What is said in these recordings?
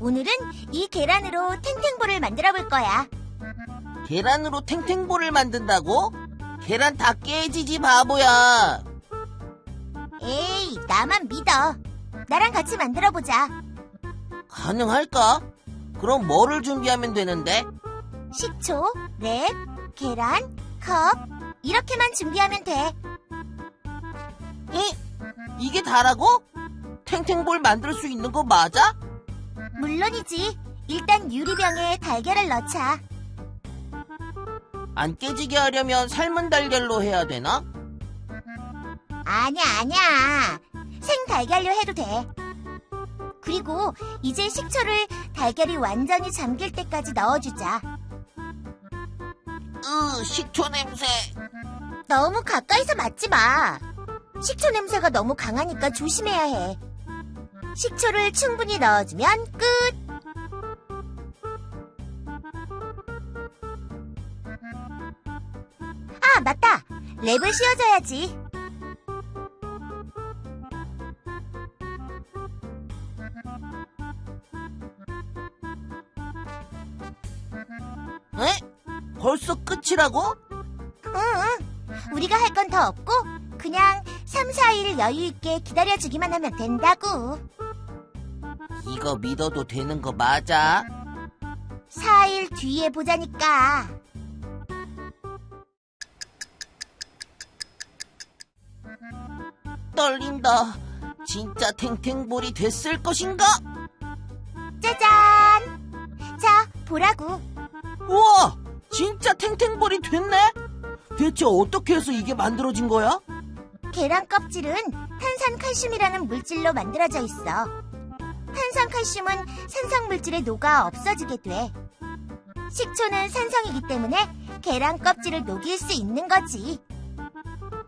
오늘은 이 계란으로 탱탱볼을 만들어 볼 거야. 계란으로 탱탱볼을 만든다고? 계란 다 깨지지 바보야. 에이, 나만 믿어. 나랑 같이 만들어 보자. 가능할까? 그럼 뭐를 준비하면 되는데? 식초, 랩, 계란, 컵 이렇게만 준비하면 돼. 이? 이게 다라고? 탱탱볼 만들 수 있는 거 맞아? 물론이지. 일단 유리병에 달걀을 넣자. 안 깨지게 하려면 삶은 달걀로 해야 되나? 아니야, 아니야. 생 달걀로 해도 돼. 그리고 이제 식초를 달걀이 완전히 잠길 때까지 넣어주자. 으, 식초 냄새. 너무 가까이서 맞지 마. 식초 냄새가 너무 강하니까 조심해야 해. 식초를 충분히 넣어주면 끝. 아, 맞다. 랩을 씌워줘야지. 에? 벌써 끝이라고? 응, 우리가 할 건 더 없고 그냥 3, 4일 여유 있게 기다려주기만 하면 된다고. 이거 믿어도 되는 거 맞아? 4일 뒤에 보자니까. 떨린다. 진짜 탱탱볼이 됐을 것인가? 짜잔! 자, 보라고. 우와! 진짜 탱탱볼이 됐네? 대체 어떻게 해서 이게 만들어진 거야? 계란 껍질은 탄산 칼슘이라는 물질로 만들어져 있어. 탄산칼슘은 산성 물질에 녹아 없어지게 돼. 식초는 산성이기 때문에 계란 껍질을 녹일 수 있는 거지.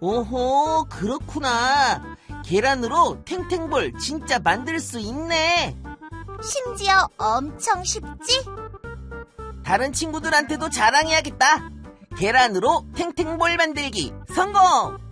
오호, 그렇구나. 계란으로 탱탱볼 진짜 만들 수 있네. 심지어 엄청 쉽지? 다른 친구들한테도 자랑해야겠다. 계란으로 탱탱볼 만들기 성공!